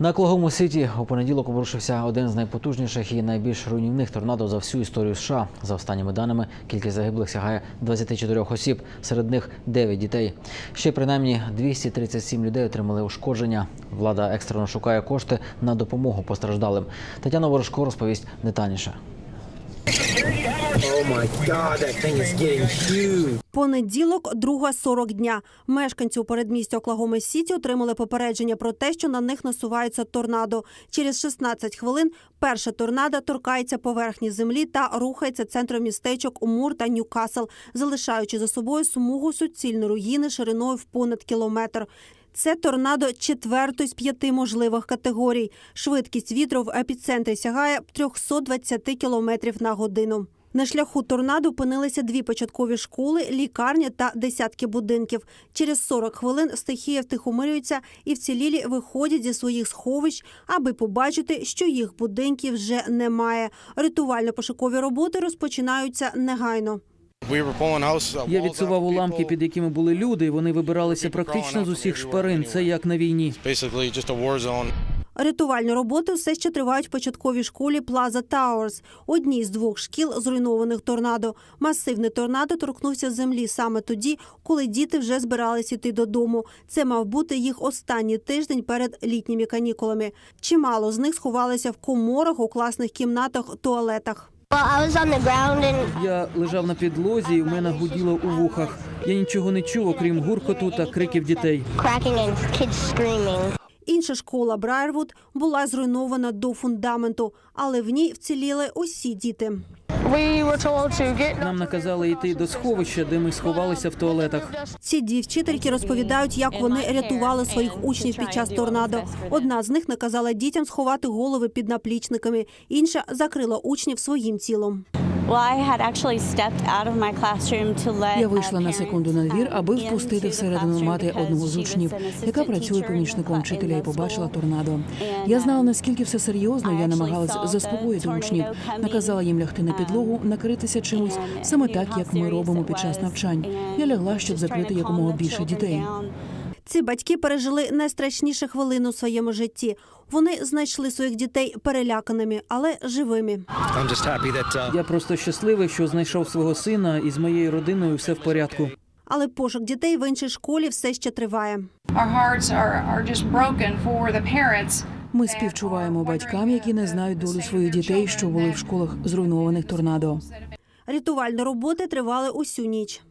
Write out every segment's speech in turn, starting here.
На Клогому Сіті у понеділок обрушився один з найпотужніших і найбільш руйнівних торнадо за всю історію США. За останніми даними, кількість загиблих сягає 24 осіб, серед них 9 дітей. Ще принаймні 237 людей отримали ушкодження. Влада екстрено шукає кошти на допомогу постраждалим. Тетяна Ворожко розповість детальніше. Oh. Понеділок, друга 40 дня. Мешканці у передмісті Оклагоми Сіті отримали попередження про те, що на них насувається торнадо. Через 16 хвилин перша торнадо торкається поверхні землі та рухається центром містечок Мур та Ньюкасл, залишаючи за собою смугу суцільної руїни шириною в понад кілометр. Це торнадо четвертої з п'яти можливих категорій. Швидкість вітру в епіцентрі сягає 320 кілометрів на годину. На шляху торнадо опинилися дві початкові школи, лікарня та десятки будинків. Через 40 хвилин стихія втихомирюється і вцілілі виходять зі своїх сховищ, аби побачити, що їх будинків вже немає. Рятувально-пошукові роботи розпочинаються негайно. Я відсував уламки, під якими були люди. і Вони вибиралися практично з усіх шпарин. Це як на війні. Рятувальні роботи все ще тривають в початковій школі Плаза Тауерс, одній з двох шкіл, зруйнованих торнадо. Масивний торнадо торкнувся землі саме тоді, коли діти вже збирались іти додому. Це мав бути їх останній тиждень перед літніми канікулами. Чимало з них сховалися в коморах, у класних кімнатах, туалетах. Я лежав на підлозі, і в мене гуділо у вухах. Я нічого не чув, окрім гуркоту та криків дітей. Інша школа Брайервуд була зруйнована до фундаменту, але в ній вціліли усі діти. Нам наказали йти до сховища, де ми сховалися в туалетах. Ці дві вчительки розповідають, як вони рятували своїх учнів під час торнадо. Одна з них наказала дітям сховати голови під наплічниками, інша закрила учнів своїм тілом. Я вийшла на секунду на двір, аби впустити всередину мати одного з учнів, яка працює помічником вчителя і побачила торнадо. Я знала наскільки все серйозно. Я намагалась заспокоїти учнів, наказала їм лягти на підлогу, накритися чимось, саме так як ми робимо під час навчань. Я лягла, щоб закрити якомога більше дітей. Ці батьки пережили найстрашніше хвилину у своєму житті. Вони знайшли своїх дітей переляканими, але живими. Uh, Я просто щасливий, що знайшов свого сина і з моєю родиною все в порядку. Але пошук дітей в іншій школі все ще триває. Ми співчуваємо батькам, які не знають долю своїх дітей, що були в школах зруйнованих торнадо. Рятувальні роботи тривали усю ніч.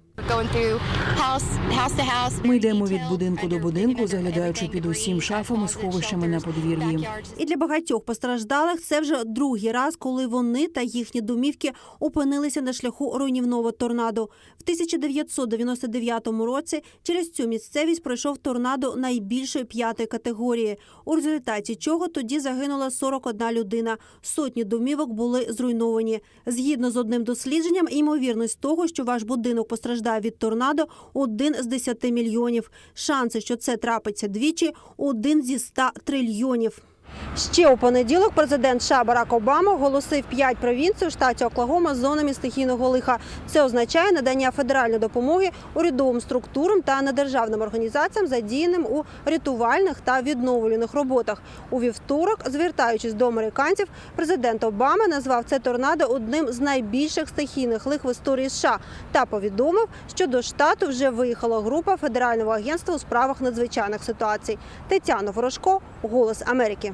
Ми йдемо від будинку до будинку, заглядаючи під усім шафами, сховищами на подвір'ї. І для багатьох постраждалих це вже другий раз, коли вони та їхні домівки опинилися на шляху руйнівного торнадо. В 1999 році через цю місцевість пройшов торнадо найбільшої п'ятої категорії, у результаті чого тоді загинула 41 людина. Сотні домівок були зруйновані. Згідно з одним дослідженням, ймовірність того, що ваш будинок постраждає від торнадо, один з 10 мільйонів. Шанси, що це трапиться двічі, один зі 100 трильйонів. Ще у понеділок президент США Барак Обама оголосив п'ять провінцій у штаті Оклагома з зонами стихійного лиха. Це означає надання федеральної допомоги урядовим структурам та недержавним організаціям, задіяним у рятувальних та відновлювальних роботах. У вівторок, звертаючись до американців, президент Обама назвав це торнадо одним з найбільших стихійних лих в історії США та повідомив, що до штату вже виїхала група федерального агентства у справах надзвичайних ситуацій. Тетяна Ворожко, Голос Америки.